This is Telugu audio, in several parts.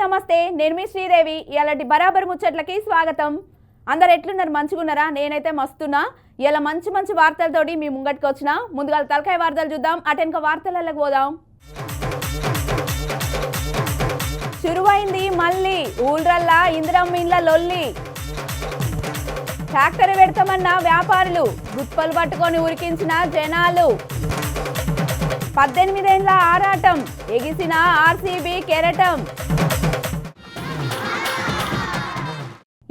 నమస్తే నేను మీ శ్రీదేవి. ఇలాంటి బరాబర్ ముచ్చట్లకి స్వాగతం. అందరు ఎట్లున్నారు? మంచిగున్నారా? నేనైతే మస్తున్నా. ఇలా మంచి మంచి వార్తలతోటి మీ ముంగటికి వచ్చిన. ముందుగా తలకాయ వార్తలు చూద్దాం. అటెనక వార్తలకు పోదాం. చురువైంది మళ్ళీ. ఊళ్ళల్లా ఇందిరం ఇండ్ల లొల్లి. ట్రాక్టర్ పెడతామన్న వ్యాపారులు. గుప్పలు పట్టుకొని ఉరికించిన జనాలు. పద్దెనిమిదేళ్ళ ఆరాటం ఎగిసిన ఆర్సీబీ కెరటం.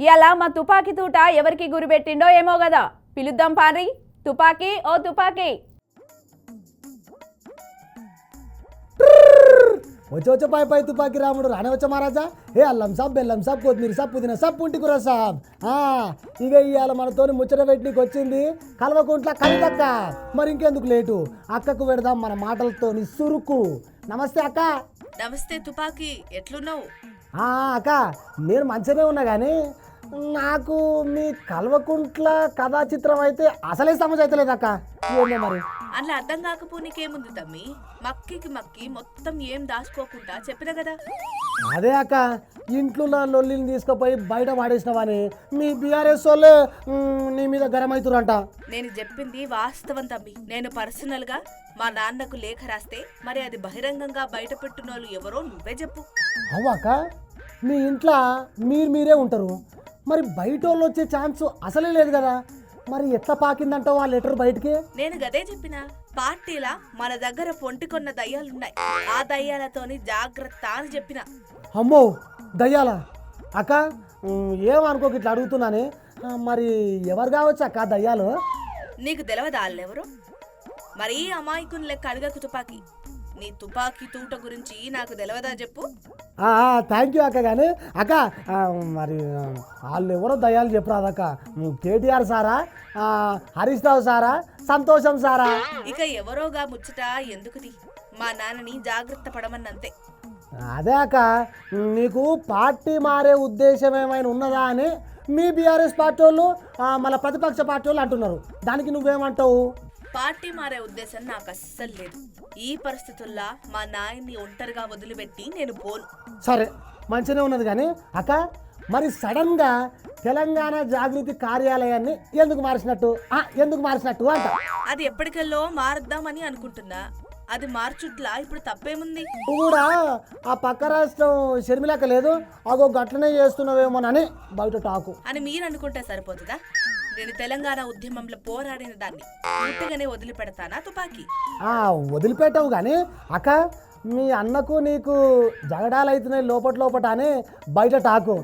ఇలా మా తుపాకీ తూట ఎవరికి గురిపెట్టిండో ఏమో కదా పిలుద్దాం పారి తుపాకీ ఓ తుపాకీ. వచ్చి వచ్చే పై పై తుపాకి రాముడు రానే వచ్చా మహారాజా. ఏ అల్లం సాబ్ బెల్లం సాబ్ కొత్తిమీర సాబ్ పుదీనా సాబ్ పుంటి కూర సాబ్. ఆ, ఇక ఇవాళ మనతోని ముచ్చట పెట్టికి వచ్చింది కల్వకుంట్ల కవితక్క. మరి ఇంకెందుకు లేటు? అక్కకు పెడదాం మన మాటలతోని సురుకు. నమస్తే అక్క. నమస్తే తుపాకీ ఎట్లున్నావు? ఆ, అక్క నేను మంచిగానే ఉన్నా కానీ నాకు మీ కల్వకుంట్ల కథా చిత్రం అయితే అసలే సమస్య అయితే లేదు అక్క. ఏందో మరి? అట్లా అర్థం కాకపో నీకేముంది తమ్మి? మక్కికి మక్కి మొత్తం ఏం దాచుకోకుండా చెప్పిన కదా. అదే అక్క ఇంట్లో నా లొల్లిని తీసుకుపోయి బయట పాడేసినవని మీ బీఆర్ఎస్ వాళ్ళు మ్, నీ మీద గరం అవుతురంట నేను చెప్పింది వాస్తవం తమ్మి. నేను పర్సనల్గా మా నాన్నకు లేఖ రాస్తే మరి అది బహిరంగంగా బయట పెట్టినోళ్ళు ఎవరో నువ్వే చెప్పు. అవ్వాక మీ ఇంట్లో మీరు మీరే ఉంటారు. మరి బయట వాళ్ళు వచ్చే ఛాన్స్ అసలే లేదు కదా. మరి ఎట్లా పాకిందంటావు ఆ లెటర్ బయటికి? నేను గదే చెప్పిన పార్టీలా మన దగ్గర పొంటికొన్న దయ్యాలున్నాయి. ఆ దయ్యాలతోని జాగ్రత్త అని చెప్పిన. అమ్మో దయ్యాల? అక్క ఏమనుకోక ఇట్లా అడుగుతున్నానే? మరి ఎవరు కావచ్చు అక్క దయ్యాలు? నీకు తెలవదా వాళ్ళెవరు మరీ అమాయకుని లెక్క అడగకు తుపాకీ. నీ తుపాకీ తూట గురించి నాకు తెలవదా చెప్పు? థ్యాంక్ యూ అక్క కానీ అక్క మరి వాళ్ళు ఎవరో దయ్యాలు చెప్పరాదు అక్క కేటీఆర్ సారా? హరీష్ రావు సారా? సంతోషం సారా? ఇక ఎవరోగా ముచ్చట ఎందుకుది? మా నాన్నని జాగ్రత్త పడమన్నంతే. అదే అక్క నీకు పార్టీ మారే ఉద్దేశం ఏమైనా ఉన్నదా అని మీ బీఆర్ఎస్ పార్టీ వాళ్ళు మళ్ళీ ప్రతిపక్ష పార్టీ వాళ్ళు అంటున్నారు. దానికి నువ్వేమంటావు? పార్టీ మారే ఉద్దేశం నాకు అస్సలు లేదు. ఈ పరిస్థితుల్లో మా నాయన్ని ఒంటరిగా వదిలిపెట్టి నేను పోను. సరే మంచిగానే ఉన్నది కానీ అక్క మరి సడన్గా తెలంగాణ జాగృతి కార్యాలయాన్ని ఎందుకు మార్చినట్టు? ఆ, ఎందుకు మార్చినట్టు అంట. అది ఎప్పటికెల్లో మారుద్దామని అనుకుంటున్నా. అది మార్చుట్లా ఇప్పుడు తప్పేముంది? నువ్వు కూడా ఆ పక్క రాష్ట్రం షర్మిలక లేదు అగో గట్లనే చేస్తున్నావేమోనని బయట టాకు. అని మీరు అనుకుంటే సరిపోతుందా? నేను తెలంగాణ ఉద్యమంలో పోరాడిన దాన్ని పూర్తిగానే వదిలిపెడతానా తుపాకీ? ఆ, వదిలిపెట్టావు కానీ అక్క మీ అన్నకు నీకు జగడాలు అవుతున్నాయి లోపట లోపట అని బయట టాకు.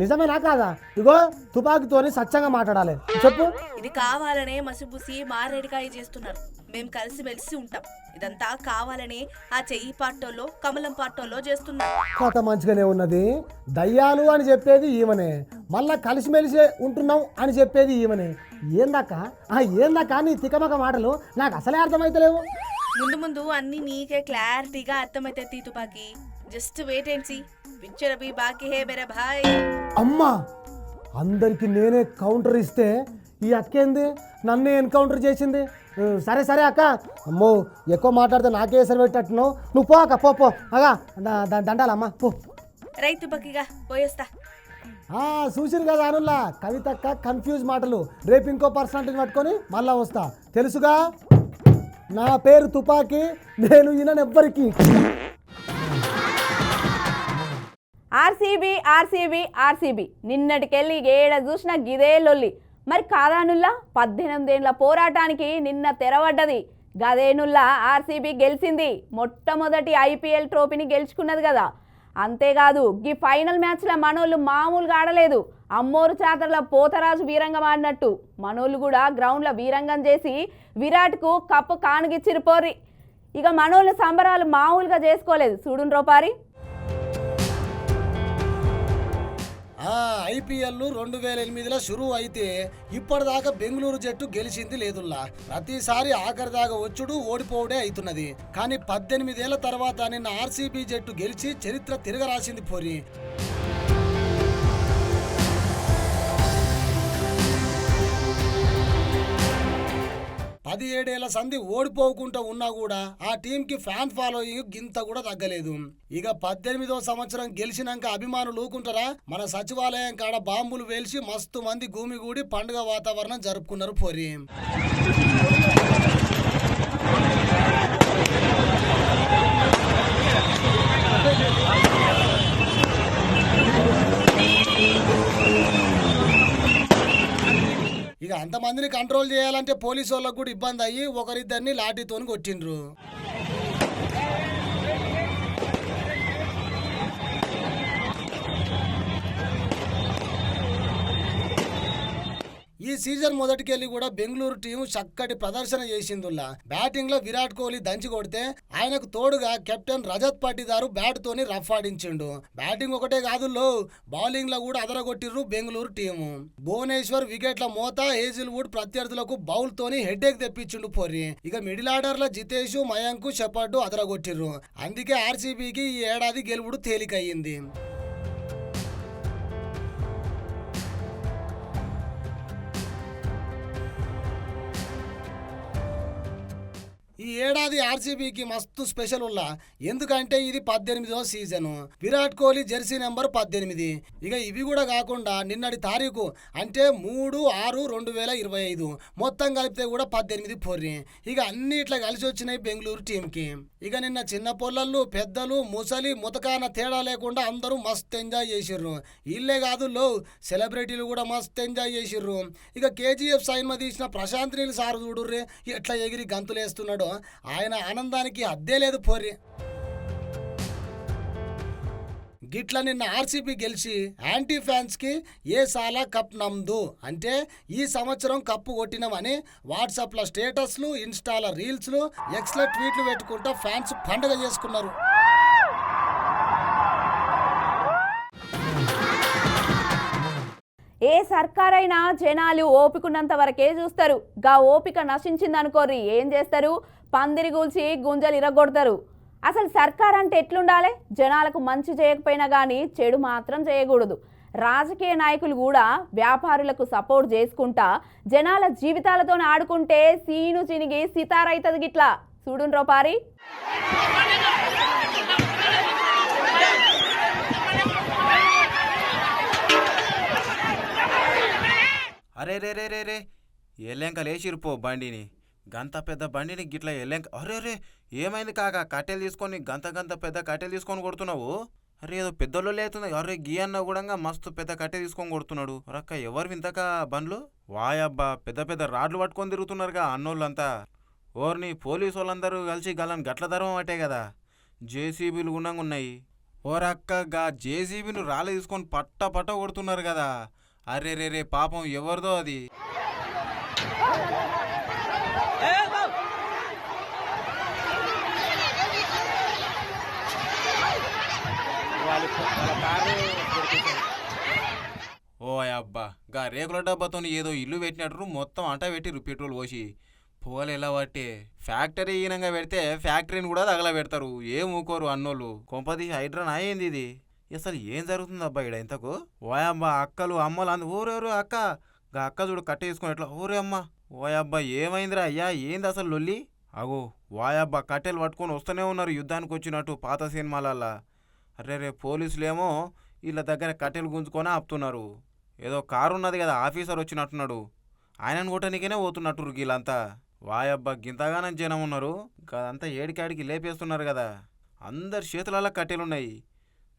నిజమేనా కాదా? ఇగో తుపాకీతోని సత్యంగా మాట్లాడాలి. చెప్పు. ఇది కావాలనే మసిబుసి మారేడికాయ చేస్తున్నారు. మేము కలిసి మెలిసి ఉంటాం. ఇదంతా కావాలనే ఆ చెయ్యి పాటోలో కమలం పాటోలో చేస్తున్నారు కథ మంచిగానే ఉన్నది. దయ్యాలు అని చెప్పేది ఈమెనే. మళ్ళా కలిసిమెలిసి ఉంటున్నాం అని చెప్పేది ఈమెనే. ఏందాక ఆ ఏందాక నీ తికమక మాటలు? నాకు అసలే అర్థమైతలేవు. ముందు ముందు అన్ని నీకే క్లారిటీగా అర్థమైతే తీ తుపాకి just wait and see picture అవి బాకీ హే బెరే భాయ్. అమ్మా! అందరికి నేనే కౌంటర్ ఇస్తే ఈ అక్కేంది? నన్నే ఎన్కౌంటర్ చేసింది? సరే సరే అక్క. అమ్మో ఎక్కువ మాట్లాడితే నాకే ఎసరు పెట్టట్టును నువ్వు పో అక్క పో పో. అగా దండాలమ్మా పో. రైట్ తుపాకిగా పోయేస్తా. ఆ, చూసిరు కదా అనుల్లా. కవితక్క కన్ఫ్యూజ్ మాటలు. రేపు ఇంకో పర్సనాలిటీని పట్టుకొని మళ్ళా వస్తా. తెలుసుగా? నా పేరు తుపాకీ నేను ఈయనెవ్వరికి ఆర్సీబీ ఆర్సీబీ ఆర్సీబీ. నిన్నటికెళ్ళి ఏడ చూసినా గిదే లొల్లి. మరి కాదానుల్లా పద్దెనిమిదేండ్ల పోరాటానికి నిన్న తెరవడ్డది. గదేనుల్లా ఆర్సీబీ గెలిచింది. మొట్టమొదటి ఐపీఎల్ ట్రోఫీని గెలుచుకున్నది కదా. అంతేకాదు గీ ఫైనల్ మ్యాచ్లో మనోళ్ళు మామూలుగా ఆడలేదు. అమ్మోరు చాతర్ల పోతరాజు వీరంగం ఆడినట్టు. మనోళ్ళు కూడా గ్రౌండ్లో వీరంగం చేసి విరాట్కు కప్పు కానుగిచ్చిరు పోర్రి. ఇక మనోళ్ళు సంబరాలు మామూలుగా చేసుకోలేదు. చూడున్ ఐపీఎల్ రెండు వేల ఎనిమిదిలో షురూ అయితే ఇప్పటిదాకా బెంగళూరు జట్టు గెలిచింది లేదుల్లా. ప్రతిసారి ఆఖరి దాకా వచ్చుడు ఓడిపోవడే అవుతున్నది కానీ పద్దెనిమిదేళ్ళ తర్వాత నిన్న ఆర్సీబీ జట్టు గెలిచి చరిత్ర తిరగరాసింది పోరి. పదిహేడేళ్ళ సంధి ఓడిపోకుండా ఉన్నా కూడా ఆ టీంకి ఫ్యాన్ ఫాలోయింగ్ గింత కూడా తగ్గలేదు. ఇక పద్దెనిమిదో సంవత్సరం గెలిచినాక అభిమానులు ఊకుంటారా మన సచివాలయం కాడ బాంబులు వేల్చి మస్తు మంది గూమిగూడి పండుగ వాతావరణం జరుపుకున్నారు పొరి. ఇక అంతమందిని కంట్రోల్ చేయాలంటే పోలీసు వాళ్ళకు కూడా ఇబ్బంది అయ్యి ఒకరిద్దరిని లాఠీతోని కొట్టిండ్రు. ఈ సీజన్ మొదటికెళ్ళి కూడా బెంగళూరు టీం చక్కటి ప్రదర్శన చేసిందుల్లా. బ్యాటింగ్లో విరాట్ కోహ్లీ దంచి కొడితే ఆయనకు తోడుగా కెప్టెన్ రజత్ పాటిదారు బ్యాట్ తోని రఫ్ ఆడించిండు. బ్యాటింగ్ ఒకటే కాదు లో బౌలింగ్లో కూడా అదరగొట్టిర్రు బెంగళూరు టీము భువనేశ్వర్ వికెట్ల మోత హేజిల్ వుడ్ ప్రత్యర్థులకు బౌల్ తోని హెడ్ఏక్ తెప్పించిండు పొర్రి. ఇక మిడిల్ ఆర్డర్లో జితేష్ మయాంక్ షెపర్డు అదరగొట్టిర్రు. అందుకే ఆర్సీబీకి ఈ ఏడాది గెలుపుడు తేలికయ్యింది. ఈ ఏడాది ఆర్సీబీకి మస్తు స్పెషల్ ఉల్లా. ఎందుకంటే ఇది పద్దెనిమిదవ season. Virat Kohli jersey number పద్దెనిమిది. ఇక ఇవి కూడా కాకుండా నిన్నటి తారీఖు అంటే మూడు ఆరు రెండు వేల ఇరవై ఐదు. మొత్తం కలిపితే కూడా పద్దెనిమిది పొర్రి. ఇక అన్ని ఇట్లా కలిసి వచ్చినాయి బెంగళూరు టీంకి. ఇక నిన్న చిన్న పొల్లళ్ళు పెద్దలు ముసలి ముతకాన తేడా లేకుండా అందరూ మస్తు ఎంజాయ్ చేసిర్రు. ఇల్లే కాదు లో సెలబ్రిటీలు కూడా మస్తు ఎంజాయ్ చేసిర్రు. ఇక కేజీఎఫ్ సైన్మ తీసిన ప్రశాంత్ నీళ్ళు సార్ చూడుర్రే ఎట్లా ఎగిరి గంతులేస్తున్నాడో. ఆయన ఆనందానికి అద్దే లేదు పోరి గిట్ల నిన్న ఆర్సీబీ గెలిచి యాంటీ ఫ్యాన్స్కి ఏ సాలా కప్ నమ్దు అంటే ఈ సంవత్సరం కప్పు కొట్టినామని వాట్సాప్లో స్టేటస్లు ఇన్స్టాల రీల్స్లు ఎక్స్ల ట్వీట్లు పెట్టుకుంటూ ఫ్యాన్స్ పండుగ చేసుకున్నారు. ఏ సర్కారైనా జనాలు ఓపికన్నంత వరకే చూస్తారు. గా ఓపిక నశించిందనుకోర్రి. ఏం చేస్తారు? పందిరి కూల్చి గుంజలు ఇరగొడతారు. అసలు సర్కార్ అంటే ఎట్లుండాలి? జనాలకు మంచి చేయకపోయినా కానీ చెడు మాత్రం చేయకూడదు. రాజకీయ నాయకులు కూడా వ్యాపారులకు సపోర్ట్ చేసుకుంటా జనాల జీవితాలతో ఆడుకుంటే సీను చినిగి సితారైతుంది గిట్లా. చూడుండ్రో పారి. అరే రే రే రే రే ఎల్లెంక లేచిరుపో బండిని. గంత పెద్ద బండిని గిట్లా వెళ్ళాం అరే అరే ఏమైంది కాక? కట్టెలు తీసుకొని గంత గంత పెద్ద కట్టెలు తీసుకొని కొడుతున్నావు? అరే ఏదో పెద్దలో లేతుంది అరే గీ అన్న కూడా మస్తు పెద్ద కట్టె తీసుకొని కొడుతున్నాడు. రక్క ఎవరు వింతక బండ్లు? వాయబ్బా పెద్ద పెద్ద రాడ్లు పట్టుకొని తిరుగుతున్నారుగా అన్నోళ్ళంతా. ఓర్ని పోలీసు వాళ్ళందరూ కలిసి గలని గట్ల ధర్మం అటే కదా? జేసీబీలు గుణంగా ఉన్నాయి. ఓరక్క గా జేసీబీని రాళ్ళు తీసుకొని పట్ట పట్ట కొడుతున్నారు కదా? అరే రే రే పాపం ఎవరిదో అది? ఓ అబ్బా గా రేకుల డబ్బాతో ఏదో ఇల్లు పెట్టినట్టు మొత్తం అంట పెట్టి పెట్రోల్ పోసి. పోలు ఎలా పట్టే ఫ్యాక్టరీ ఈనంగా పెడితే ఫ్యాక్టరీని కూడా తగల పెడతారు ఏం ఊకోరు అన్నోళ్ళు. కొంపది హైడ్రాన్ అయింది ఇది. అసలు ఏం జరుగుతుంది అబ్బా ఇక్కడ ఇంతకు? ఓయబ్బా అక్కలు అమ్మలు అందు ఊరెవరు అక్క? గా అక్క చూడు కట్ట తీసుకుని ఎట్లా ఊరే అమ్మ. ఓయబ్బా ఏమైందిరా అయ్యా ఏంది అసలు లొల్లి? అగో వాయబ్బా కట్టెలు పట్టుకొని వస్తూనే ఉన్నారు యుద్ధానికి వచ్చినట్టు పాత సినిమాలల్లా. అరే రే పోలీసులేమో వీళ్ళ దగ్గర కట్టెలు గుంజుకొని ఆపుతున్నారు. ఏదో కారు ఉన్నది కదా ఆఫీసర్ వచ్చినట్టున్నాడు. ఆయనను కొట్టనికనే పోతున్నట్టు వీళ్ళంతా వాయబ్బా గింతగానం జనం ఉన్నారు. అదంతా ఏడికాడికి లేపేస్తున్నారు కదా. అందరి చేతులలో కట్టెలున్నాయి.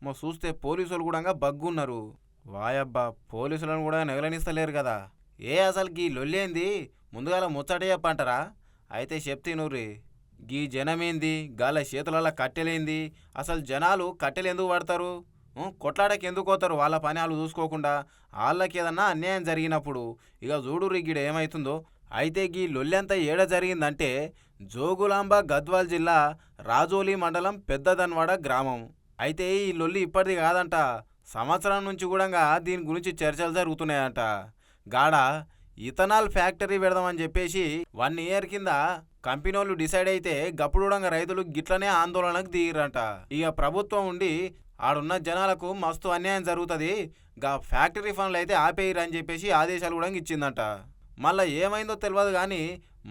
మా చూస్తే పోలీసులు కూడా బగ్గున్నారు. వాయబ్బా పోలీసులను కూడా నెగలనిస్తలేరు కదా. ఏ అసలు గీ లొల్లేంది? ముందుగాల ముచ్చట చెప్పంటారా? అయితే చెప్తే నూరి గీ జనమేంది? గాల చేతులలో కట్టెలేంది? అసలు జనాలు కట్టెలు ఎందుకు పడతారు ఉం, కొట్లాడకి ఎందుకు పోతారు వాళ్ళ పని వాళ్ళు చూసుకోకుండా? వాళ్ళకి ఏదన్నా అన్యాయం జరిగినప్పుడు ఇక చూడు గిడ ఏమవుతుందో అయితే గీ లొల్లంతా ఏడ జరిగిందంటే జోగులాంబ గద్వాల్ జిల్లా రాజోలి మండలం పెద్దదన్వాడ గ్రామం. అయితే ఈ లొల్లి ఇప్పటిది కాదంట. సంవత్సరం నుంచి కూడా దీని గురించి చర్చలు జరుగుతున్నాయంట. గాడ ఇథనాల్ ఫ్యాక్టరీ పెడదామని చెప్పేసి వన్ ఇయర్ కింద కంపెనీ వాళ్ళు డిసైడ్ అయితే గప్పుడు రైతులు గిట్లనే ఆందోళనకు దిగిరంట ఇక ప్రభుత్వం ఉండి ఆడున్న జనాలకు మస్తు అన్యాయం జరుగుతుంది. గా ఫ్యాక్టరీ ఫండ్లు అయితే ఆపేయరని అని చెప్పేసి ఆదేశాలు కూడా ఇచ్చిందంట. మళ్ళా ఏమైందో తెలియదు కానీ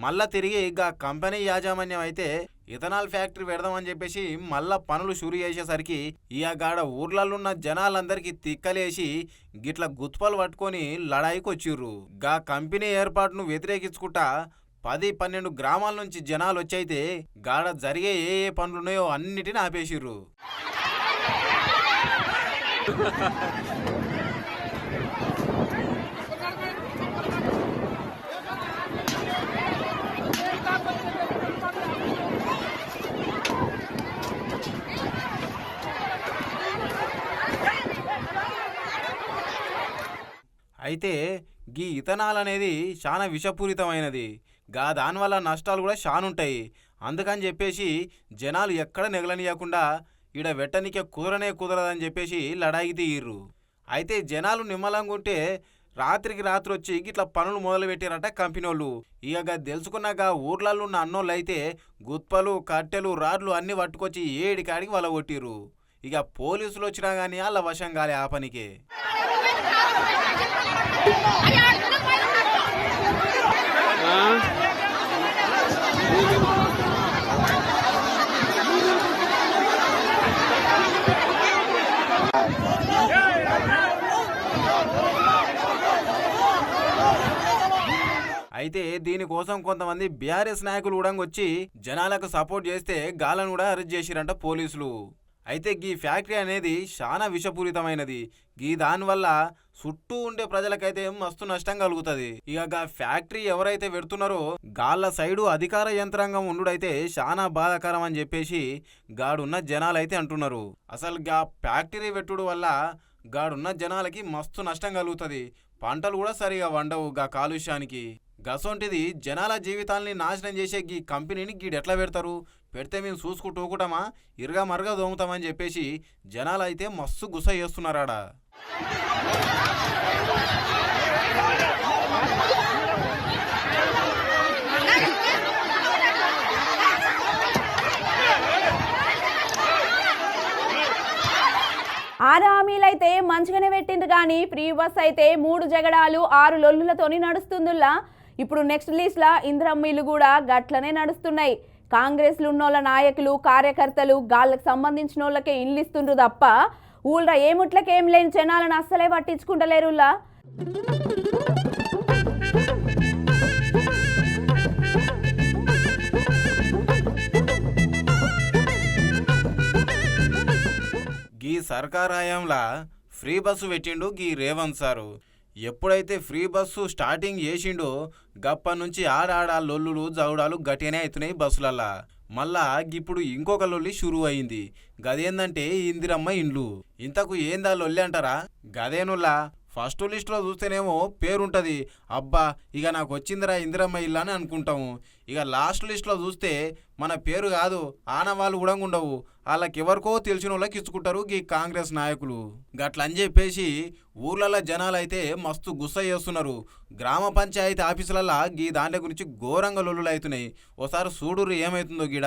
మళ్ళా తిరిగి గా కంపెనీ యాజమాన్యం అయితే ఇథనాల్ ఫ్యాక్టరీ పెడదామని చెప్పేసి మళ్ళా పనులు షురు చేసేసరికి ఇక గాడ ఊర్లలోన్న జనాలందరికీ తిక్కలేసి గిట్ల గుత్పలు పట్టుకొని లడాయికి వచ్చిర్రు గా కంపెనీ ఏర్పాటును వ్యతిరేకించుకుంటా పది పన్నెండు గ్రామాల నుంచి జనాలు వచ్చైతే గాడ జరిగే ఏ ఏ పనులున్నాయో అన్నిటిని ఆపేసిర్రు. అయితే గీ ఇథనాల్ అనేది చాలా విషపూరితమైనది. గా దానివల్ల నష్టాలు కూడా ఉంటాయి. అందుకని చెప్పేసి జనాలు ఎక్కడ నెగలనియకుండా ఈడ వెట్టనికే కుదరనే కుదరదని చెప్పేసి లడాయికి తీయిర్రు. అయితే జనాలు నిమ్మలంగా ఉంటే రాత్రికి రాత్రి వచ్చి గిట్ల పనులు మొదలు పెట్టారట కంపెనీ వాళ్ళు ఇక తెలుసుకున్నాక ఊర్లలో ఉన్న అన్నోళ్ళు అయితే గుత్పలు కట్టెలు రాడ్లు అన్నీ పట్టుకొచ్చి ఏడికాడికి వల వాళ్ళ కొట్టిర్రు ఇక పోలీసులు వచ్చినా కానీ వాళ్ళ వశం కాలే ఆ పనికే. అయితే దీనికోసం కొంతమంది బీఆర్ఎస్ నాయకులు కూడా వచ్చి జనాలకు సపోర్ట్ చేస్తే గాలను కూడా అరెస్ట్ చేసిరంట పోలీసులు. అయితే గీ ఫ్యాక్టరీ అనేది చాలా విషపూరితమైనది. గీ దానివల్ల చుట్టూ ఉండే ప్రజలకైతే మస్తు నష్టం కలుగుతుంది. ఇక ఫ్యాక్టరీ ఎవరైతే పెడుతున్నారో గాళ్ళ సైడు అధికార యంత్రాంగం ఉండుడైతే చాలా బాధాకరం అని చెప్పేసి గాడున్న జనాలైతే అంటున్నారు. అసలు గా ఫ్యాక్టరీ పెట్టుడు వల్ల గాడున్న జనాలకి మస్తు నష్టం కలుగుతుంది. పంటలు కూడా సరిగా వండవు గా కాలుష్యానికి. గసొంటిది జనాల జీవితాల్ని నాశనం చేసే గీ కంపెనీని గీడెట్లా ఎట్లా పెడతారు? పెడితే మేము చూసుకుంటూ ఊకుటామా ఇరగా మరగా దోముతామని చెప్పేసి జనాలు అయితే మస్తు గుస చేస్తున్నారాడ. ఆరు హామీలైతే మంచిగానే పెట్టింది కానీ ఫ్రీ బస్ అయితే మూడు జగడాలు ఆరు లొల్లులతోని నడుస్తుందిలా ఇప్పుడు నెక్స్ట్ లిస్ట్లా ఇంద్రమ్మీలు కూడా గట్లనే నడుస్తున్నాయి. కాంగ్రెస్లు ఉన్నోళ్ళ నాయకులు కార్యకర్తలు గాళ్ళకి సంబంధించిన వాళ్ళకే ఇల్లు ఇస్తుండ్రు తప్ప ఊళ్ళో ఏ ముట్లకేం లేని జనాలను అస్సలే పట్టించుకుంటలేరులా గీ సర్కారాయంలా ఫ్రీ బస్సు పెట్టిండు గీ రేవంత్ సారు. ఎప్పుడైతే ఫ్రీ బస్సు స్టార్టింగ్ చేసిండో గప్ప నుంచి ఆడాడ లొల్లులు జవుడాలు గట్టిగానే అవుతున్నాయి బస్సులల్లా. మళ్ళా ఇప్పుడు ఇంకొక లొల్లి షురు అయింది గదేందంటే ఇందిరమ్మ ఇండ్లు. ఇంతకు ఏందా లొల్లి అంటారా? గదేనుల్లా. ఫస్ట్ లిస్ట్లో చూస్తేనేమో పేరుంటది. అబ్బా ఇక నాకు వచ్చిందిరా ఇందిరమ్మ ఇల్లు అని అనుకుంటాము. ఇక లాస్ట్ లిస్ట్లో చూస్తే మన పేరు కాదు ఆనవాళ్ళు కూడా ఉండవు. వాళ్ళకి ఎవరికో తెలిసిన వాళ్ళకి ఇచ్చుకుంటారు ఈ కాంగ్రెస్ నాయకులు. గట్లని చెప్పేసి ఊర్లలో జనాలు అయితే మస్తు గుస్స చేస్తున్నారు. గ్రామ పంచాయతీ ఆఫీసులల్లో గీ దాంట్లో గురించి ఘోరంగా లొల్లులు అవుతున్నాయి ఓసారి సూడూరు ఏమవుతుందో గీడ.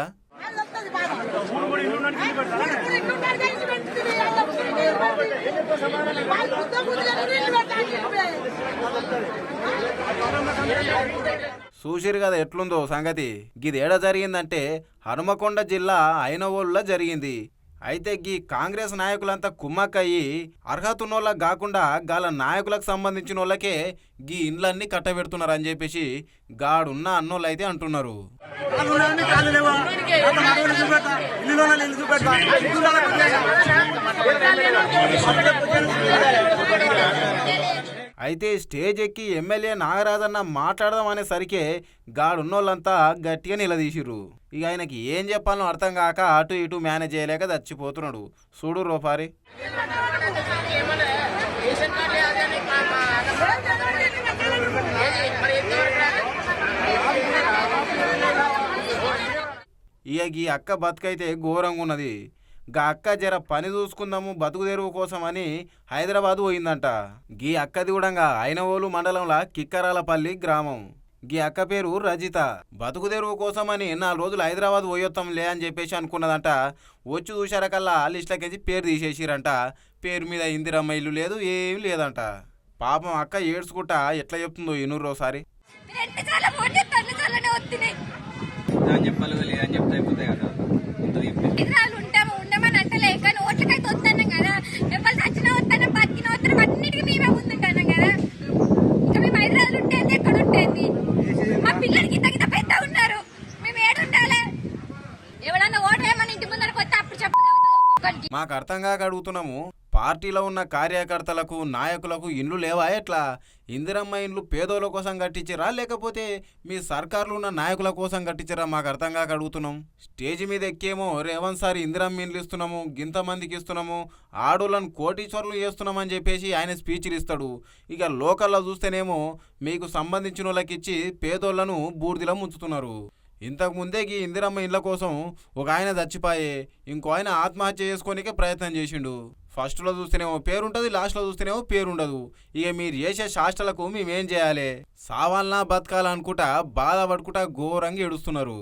చూసిరు కదా ఎట్లుందో సంగతి. గిదేడ జరిగిందంటే హనుమకొండ జిల్లా అయినవోళ్ళ జరిగింది. అయితే గీ కాంగ్రెస్ నాయకులంతా కుమ్మక్కయ్యి అర్హత ఉన్నోళ్ళకి కాకుండా గాల నాయకులకు సంబంధించిన వాళ్ళకే గీ ఇండ్లన్నీ కట్టబెడుతున్నారు అని చెప్పేసి గాడున్న అన్నోళ్ళు అయితే అంటున్నారు అయితే స్టేజ్ ఎక్కి ఎమ్మెల్యే నాగరాజన్న మాట్లాడదాం అనేసరికే గాడున్నోళ్ళంతా గట్టిగా నిలదీసిర్రు. ఇక ఆయనకి ఏం చెప్పాలో అర్థం కాక అటు ఇటు మేనేజ్ చేయలేక చచ్చిపోతున్నాడు. చూడు రోపారి. ఇక ఈ అక్క బతుకైతే ఘోరంగా ఉన్నది గా అక్క జర పని చూసుకుందాము బతుకు తెరువు కోసమని హైదరాబాద్ పోయిందంట. గీ అక్కది కూడా అయినవోలు మండలంలో కిక్కరాలపల్లి గ్రామం. గీ అక్క పేరు రజిత. బతుకు తెరువు కోసమని నాలుగు రోజులు హైదరాబాద్ పోయొత్తాంలే అని చెప్పేసి అనుకున్నదంట. వచ్చి చూశారకల్లా లిస్టులకించి పేరు తీసేసిరంట. పేరు మీద ఇందిరమ్మ ఇల్లు లేదు ఏం లేదంట. పాపం అక్క ఏడ్చుకుంటా ఎట్లా చెప్తుందో ఎన్నూరోసారి వస్తున్నాయి అని చెప్పాలి అని చెప్తే అయిపోతాయి కదా ఇంత చెప్పి ఇతరాలు ఉంటాము ఉండమని అంటలే కానీ ఓట్లకైతే వస్తున్నాం కదా ఎవరు చచ్చినా వస్తాను బతికినా వస్తాను అన్నిటికీ మేమే ముందుంటాం కదా ఇంకా ఉంటేంది ఎక్కడ ఉంటేంది మా పిల్లలకి ఇంత పెద్ద ఉన్నారు. మేము ఏడుండాలి. ఎవడన్నా ఓటు ఇంటి ముందరకు వస్తే అప్పుడు చెప్పదు మాకు అర్థం కాక అడుగుతున్నాము. పార్టీలో ఉన్న కార్యకర్తలకు నాయకులకు ఇండ్లు లేవా ఎట్లా? ఇందిరమ్మ ఇండ్లు పేదోళ్ళ కోసం కట్టించిరా లేకపోతే మీ సర్కార్లు ఉన్న నాయకుల కోసం కట్టించిరా మాకు అర్థం కాక అడుగుతున్నాం. స్టేజ్ మీద ఎక్కేమో రేవంత్ సార్ ఇందిరమ్మ ఇండ్లు ఇస్తున్నాము గింతమందికి ఇస్తున్నాము ఆడోళ్ళను కోటీశ్వర్లు చేస్తున్నామని చెప్పేసి ఆయన స్పీచ్లు ఇస్తాడు. ఇక లోకల్లో చూస్తేనేమో మీకు సంబంధించిన వాళ్ళకి ఇచ్చి పేదోళ్ళను బూడిదిలో ముంచుతున్నారు. ఇంతకుముందే ఈ ఇందిరమ్మ ఇండ్ల కోసం ఒక ఆయన చచ్చిపోయే ఇంకో ఆయన ఆత్మహత్య చేసుకోనికే ప్రయత్నం చేసిండు. ఫస్ట్లో చూస్తేనేమో పేరుంటుంది లాస్ట్లో చూస్తేనేమో పేరుండదు. ఇక మీరు చేసే శాస్త్రాలకు మేమేం చేయాలి? సావాలనా బతకాలనుకుంటా బాధపడుకుంటా ఘోరంగా ఏడుస్తున్నారు.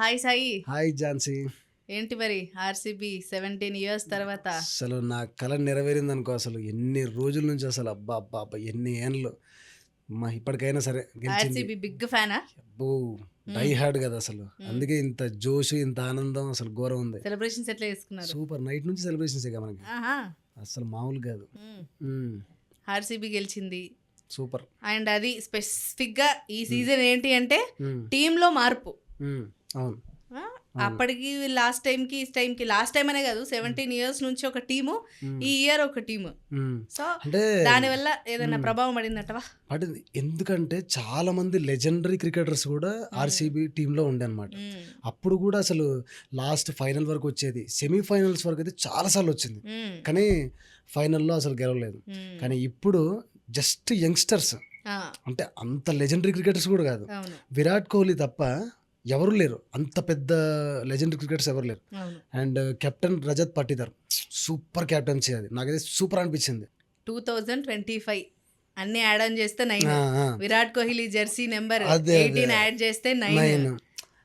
హాయ్ సాయి. హాయ్ ఝాన్సీ. ఏంటి మరి ఆర్సీబీ సెవెంటీన్ ఇయర్స్ తర్వాత? అసలు నా కళ నెరవేరింది అనుకో అసలు ఎన్ని రోజుల నుంచి అసలు అబ్బా అబ్బా అబ్బా ఎన్ని ఏళ్ళు. మా ఇప్పటికైనా సరే ఆర్సీబీ బిగ్ ఫ్యానా? అబ్బో డై హార్డ్ కదా అసలు. అందుకే ఇంత జోష్ ఇంత ఆనందం అసలు ఘోరం ఉంది. సెలబ్రేషన్స్ ఎట్లా చేసుకున్నారు? సూపర్. నైట్ నుంచి సెలబ్రేషన్స్ ఇక మనకి? అసలు మామూలు కాదు. ఆర్సీబీ గెలిచింది. సూపర్. అండ్ అది స్పెసిఫిక్గా ఈ సీజన్ ఏంటి అంటే. టీమ్లో మార్పు. అవును. అప్పటికి లాస్ట్ టైం కి ఈ టైం కి లాస్ట్ టైం అనే కాదు సెవెంటీన్ ఇయర్స్ నుంచి ఒక టీము ఈ ఇయర్ ఒక టీము. సో దానివల్ల ఏదైనా ప్రభావం పడిందటవా? పడింది. ఎందుకంటే చాలా మంది లెజెండరీ క్రికెటర్స్ కూడా ఆర్సీబీ టీంలో ఉండే అనమాట. అప్పుడు కూడా అసలు లాస్ట్ ఫైనల్ వరకు వచ్చేది సెమీఫైనల్స్ వరకు అయితే చాలాసార్లు వచ్చింది. కానీ ఫైనల్లో అసలు గెలవలేదు. కానీ ఇప్పుడు జస్ట్ యంగ్స్టర్స్ అంటే అంత లెజెండరీ క్రికెటర్స్ కూడా కాదు. విరాట్ కోహ్లీ తప్ప ఎవరు లేరు. అంత పెద్ద లెజెండరీ క్రికెటర్స్ ఎవరు లేరు. And captain Rajat Patidar super captaincy అది. నాకైతే సూపర్ అనిపించింది. Two thousand twenty five. అన్ని యాడ్ ఆన్ చేస్తే nine. Virat Kohli jersey number. Eighteen add చేస్తే నైన్.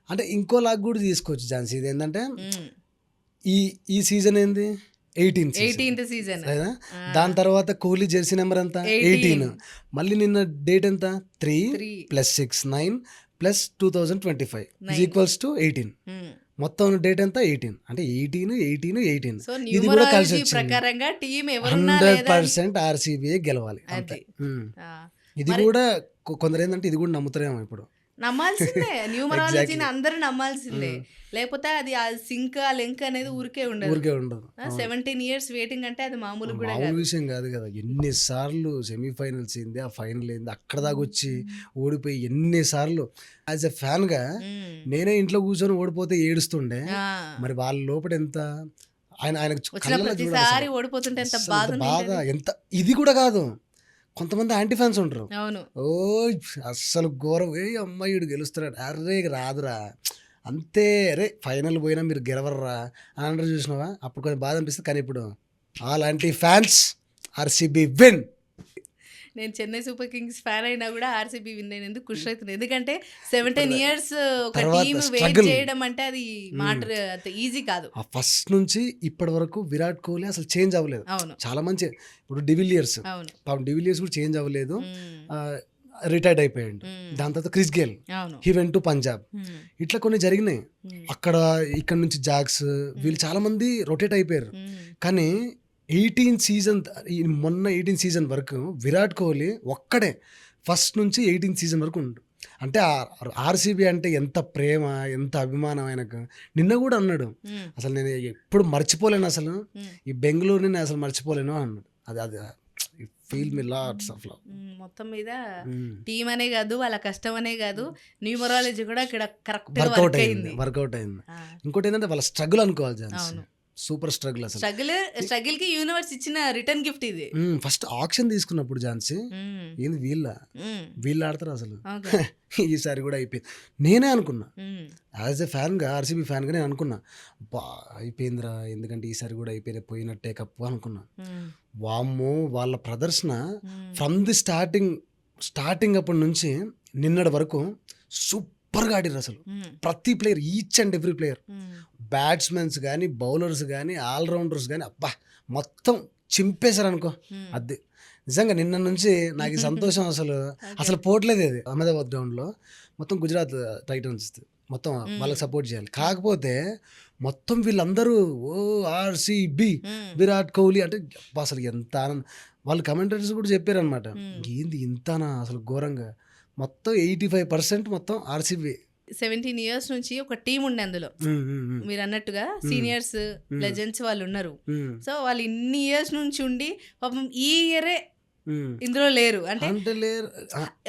అంటే ఇంకో లాగ్ కూడా తీసుకోవచ్చు ఝాన్సీ ఇది. ఏంటంటే ఈ ఈ సీజన్ ఏంది? Eighteen eighteenth season. దాని తర్వాత కోహ్లీ జెర్సీ నెంబర్ ఎంత? 18. ఎయిటీన్. మళ్ళీ నిన్న డేట్ ఎంత? Three. Plus six nine. Plus two thousand twenty five Nine. Equals to eighteen. మొత్తం డేట్ ఎంత? ఎయిటీన్. అంటే ఎయిటీన్ ఎయిటీన్ ఎయిటీన్. ఇది కూడా కలిసి వచ్చింది. హండ్రెడ్ పర్సెంట్ ఆర్సీబీఏ గెలవాలి. అంతే. ఆ, ఇది కూడా కొందరు ఏంటంటే ఇది కూడా నమ్ముతారేమో ఇప్పుడు. నమ్మాల్సిందే. న్యూమరాలజీని. అందరూ నమ్మాల్సిందే. లేకపోతే అది ఆ సింక్ ఆ లింక్ అనేది ఊరికే ఉండదు. ఊరికే ఉండదు. సెవెంటీన్ ఇయర్స్ వెయిటింగ్ అంటే అది మామూలు కూడా మామూలు విషయం కాదు కదా. ఎన్నిసార్లు సెమీఫైనల్స్ ఏంది ఆ ఫైనల్ ఏంది అక్కడ దాకా వచ్చి ఓడిపోయి ఎన్నిసార్లు యాజ్ ఎ ఫ్యాన్గా మ్మ్. నేనే ఇంట్లో కూర్చొని ఓడిపోతే ఏడుస్తుండే. మరి వాళ్ళ లోపల ఎంత? ఆయన ఆయన ఎంత బాధ. ఎంత? ఇది కూడా కాదు. కొంతమంది యాంటీ ఫ్యాన్స్ ఉంటారు అవును. ఓ అస్సలు ఘోరం. ఏ అమ్మాయిడు గెలుస్తున్నాడు. అరే రాదురా. అంతే. అరే ఫైనల్ పోయినా మీరు గెలవర్రా. అని అంటారు చూసినావా? అప్పుడు కొంచెం బాధ అనిపిస్తుంది. కానీ ఇప్పుడు all anti fans RCB win. నేను చెన్నై సూపర్ కింగ్స్ ఫ్యాన్ అయినా కూడా ఆర్సీబీ విన్ అయినందుకు ఖుషి అవుతుంది. ఎందుకంటే సెవెంటీన్ ఇయర్స్ ఒక తర్వాత టీమ్ వెయిట్. చేయడం అంటే అది మాట ఈజీ కాదు. ఫస్ట్ నుంచి ఇప్పటి వరకు విరాట్ కోహ్లీ అసలు చేంజ్ అవ్వలేదు. చాలా మంచి ఇప్పుడు డివిలియర్స్ పాపం డివిలియర్స్ కూడా చేంజ్ అవ్వలేదు. రిటైర్డ్ అయిపోయాడు. దాని తర్వాత Chris Gayle. He went to Punjab. ఇట్లా కొన్ని జరిగినాయి. అక్కడ ఇక్కడ నుంచి జాగ్స్ వీళ్ళు చాలా మంది రొటేట్ అయిపోయారు. కానీ ఎయిటీన్ సీజన్ మొన్న ఎయిటీన్ సీజన్ వరకు విరాట్ కోహ్లీ ఒక్కడే ఫస్ట్ నుంచి ఎయిటీన్ సీజన్ వరకు ఉండు. అంటే ఆర్సీబీ అంటే ఎంత ప్రేమ ఎంత అభిమానం ఆయనకు. నిన్న కూడా అన్నాడు. అసలు నేను ఎప్పుడు మర్చిపోలేను అసలు. ఈ బెంగళూరుని నేను అసలు మర్చిపోలేను అన్నాడు. అది అది feel me lots of love. మొత్తం మీద టీం అనే కాదు వాళ్ళ కష్టం అనే కాదు న్యూమరాలజీ కూడా ఇక్కడ కరెక్ట్ వర్కౌట్ వర్క్ అయింది వర్కౌట్ అయింది. ఇంకోటి ఏంటంటే వాళ్ళ స్ట్రగుల్ అనుకోవాలి జాన్స్. సూపర్ స్ట్రగుల్ అసలు స్ట్రగుల్ స్ట్రగుల్కి యూనివర్స్ ఇచ్చిన రిటర్న్ గిఫ్ట్ ఇది ఫస్ట్ ఆప్షన్ తీసుకున్నప్పుడు ఝాన్సీ. ఏంది వీళ్ళ. వీళ్ళు ఆడతారు అసలు. ఈసారి కూడా అయిపోయింది నేనే అనుకున్నా. యాజ్ ఎ ఫ్యాన్గా ఆర్సీబీ ఫ్యాన్గా నేను అనుకున్నా బా అయిపోయిందిరా ఎందుకంటే ఈసారి కూడా అయిపోయిన పోయినట్టే కప్పు అనుకున్నా మ్మ్. వామ్మో వాళ్ళ ప్రదర్శన. ఫ్రమ్ ది స్టార్టింగ్ స్టార్టింగ్ అప్పటి నుంచి నిన్నటి వరకు సూపర్గా ఆడిర్రు అసలు. ప్రతి player each and every player. Batsmens కానీ బౌలర్స్ కానీ ఆల్రౌండర్స్ కానీ అబ్బా మొత్తం చింపేశారు అనుకో అది నిజంగా నిన్న నుంచి నాకు ఈ సంతోషం అసలు అసలు పోవట్లేదు ఇది. అహ్మదాబాద్ గ్రౌండ్లో మొత్తం గుజరాత్ టైటన్స్ మొత్తం వాళ్ళకి సపోర్ట్ చేయాలి. కాకపోతే మొత్తం వీళ్ళందరూ ఓ ఆర్సీబి విరాట్ కోహ్లీ అంటే అసలు ఎంత ఆనందం. వాళ్ళు కమెంటరీస్ కూడా చెప్పారనమాట ఏంది ఇంతనా అసలు ఘోరంగా. మొత్తం ఎయిటీ ఫైవ్ పర్సెంట్ మొత్తం ఆర్సీబీ. సెవెంటీన్ ఇయర్స్ నుంచి ఒక టీం ఉండే అందులో. మీరు అన్నట్టుగా సీనియర్స్ లెజెండ్స్ వాళ్ళు ఉన్నారు. సో వాళ్ళు ఇన్ని ఇయర్స్ నుంచి ఉండి పాపం ఈ ఇయరే ఇందులో లేరు. అంటే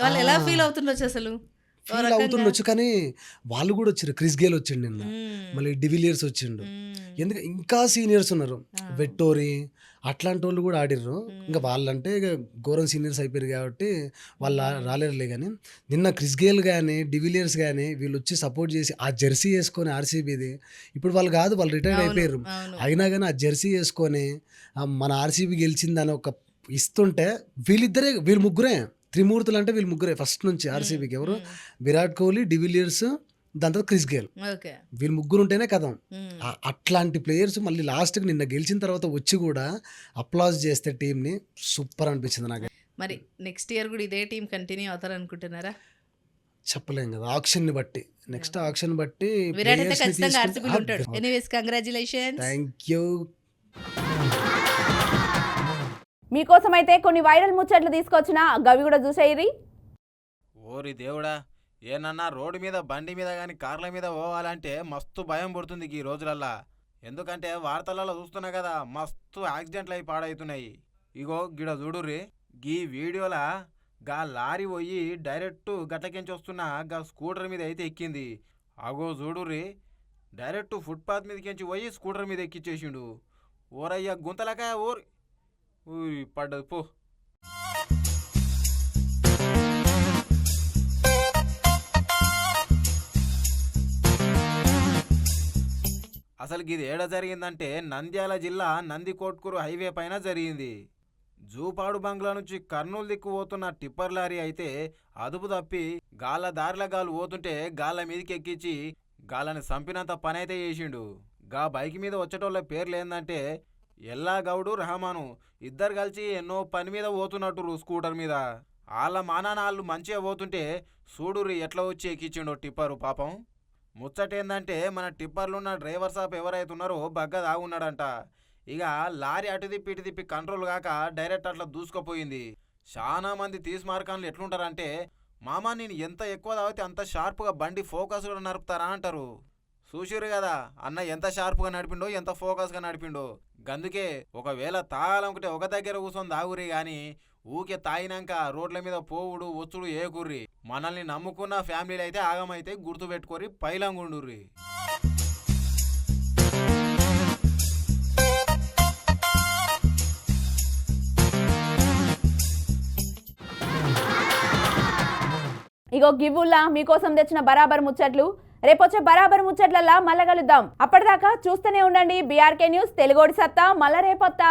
వాళ్ళు ఎలా ఫీల్ అవుతుండొచ్చు అసలు? ఫీల్. అవుతుండొచ్చు కానీ వాళ్ళు కూడా వచ్చారు. క్రిస్ గేల్ వచ్చిండు నిన్న. మళ్ళీ డివిలియర్స్ వచ్చిండు. మ్మ్. ఎందుకు? ఇంకా సీనియర్స్ ఉన్నారు. వెట్టోరి అట్లాంటి వాళ్ళు కూడా ఆడిర్రు. ఇంకా వాళ్ళంటే ఇక ఘోరం సీనియర్స్ అయిపోయారు కాబట్టి వాళ్ళు రాలేరులే కానీ నిన్న క్రిస్ గేల్ కానీ డివిలియర్స్ కానీ వీళ్ళు వచ్చి సపోర్ట్ చేసి ఆ జెర్సీ వేసుకొని ఆర్సీబీది ఇప్పుడు వాళ్ళు కాదు వాళ్ళు రిటైర్డ్ అయిపోయారు. అయినా కానీ ఆ జెర్సీ వేసుకొని మన ఆర్సీబీ గెలిచిందని ఒక ఇస్తుంటే వీళ్ళిద్దరే వీళ్ళు ముగ్గురే త్రిమూర్తులు అంటే వీళ్ళు ముగ్గురే ఫస్ట్ నుంచి ఆర్సీబీకి ఎవరు? విరాట్ కోహ్లీ డివిలియర్స్ దాని తర్వాత క్రిస్ గేల్. ఓకే. వీళ్ళు ముగ్గురు ఉంటేనే. ఆ- అట్లాంటి ప్లేయర్స్ మళ్ళీ లాస్ట్కి నిన్న గెలిచిన తర్వాత వచ్చి కూడా అప్లాజ్ చేస్తే టీంని సూపర్ అనిపించింది నాకు మరి నెక్స్ట్ ఇయర్ కూడా ఇదే టీం కంటిన్యూ అవుతారు అనుకుంటున్నారా? చెప్పలేం కదా ఆప్షన్ని బట్టి. నెక్స్ట్ ఆప్షన్ బట్టి థ్యాంక్ యూ మీకోసం అయితే కొన్ని వైరల్ ముచ్చట్లు తీసుకొచ్చిన గవి కూడా చూసేయిరి ఓరి దేవుడా. ఏనన్నా రోడ్డు మీద బండి మీద కానీ కార్ల మీద పోవాలంటే మస్తు భయం పడుతుంది ఈ రోజులల్లా. ఎందుకంటే వార్తలలో చూస్తున్నా కదా మస్తు యాక్సిడెంట్లు అయి పాడవుతున్నాయి. ఇగో గిడ చూడుర్రి గీ వీడియోల గా లారీ పోయి డైరెక్ట్ గట్లకించి వస్తున్న గా స్కూటర్ మీద అయితే ఎక్కింది. అగో చూడుర్రి డైరెక్ట్ ఫుట్పాత్ మీదకించి పోయి స్కూటర్ మీద ఎక్కిచ్చేసిండు. ఓరయ్య గుంతలకాయ ఊరి ఊరి పడ్డది పో. అసలు ఇది ఏడ జరిగిందంటే నంద్యాల జిల్లా నందికోట్కూరు హైవే పైన జరిగింది. జూపాడు బంగ్లా నుంచి కర్నూలు దిక్కు పోతున్న టిప్పర్ లారీ అయితే అదుపు తప్పి గాల దారిల గాలు పోతుంటే గాల మీదకి ఎక్కించి గాలని చంపినంత పని అయితే చేసిండు. గా బైక్ మీద వచ్చేటోళ్ళ పేర్లు ఏందంటే ఎల్లా గౌడు రహమాను ఇద్దరు కలిసి ఎన్నో పని మీద పోతున్నట్టు స్కూటర్ మీద. వాళ్ళ మానానాళ్ళు మంచిగా పోతుంటే చూడుర్రి ఎట్లా వచ్చి ఎక్కించిండో టిప్పరు పాపం. ముచ్చటేందంటే మన టిప్పర్లు ఉన్న డ్రైవర్ షాప్ ఎవరైతే ఉన్నారో బగ్గ దాగున్నాడంట. ఇక లారీ అటు తిప్పి ఇటు తిప్పి కంట్రోల్ కాక డైరెక్ట్ అట్లా దూసుకుపోయింది. చాలా మంది తీసి మార్కాన్లు ఎట్లుంటారంటే మామ నేను ఎంత ఎక్కువ తాగితే అంత షార్ప్గా బండి ఫోకస్ కూడా నడుపుతారా అంటారు. చూసిరు కదా అన్న ఎంత షార్ప్గా నడిపిండో ఎంత ఫోకస్గా నడిపిండో. గందుకే ఒకవేళ తాగాలనుకుంటే ఒక దగ్గర కూర్చొని తాగురి గాని ఊకే తాగినాక రోడ్ల మీద పోవుడు వచ్చుడు ఏకుర్రి. మనల్ని నమ్ముకున్న ఫ్యామిలీలు అయితే ఆగమైతే గుర్తు పెట్టుకోరి పైలంగుండుర్రి ఇగో గివ్వుల్లా మీకోసం తెచ్చిన బరాబర్ ముచ్చట్లు. రేపొచ్చే బరాబర్ ముచ్చట్లల్లా మళ్ళా కలుద్దాం. అప్పటిదాకా చూస్తూనే ఉండండి. బీఆర్కే న్యూస్ తెలుగోడి సత్తా మళ్ళా రేపొత్తా.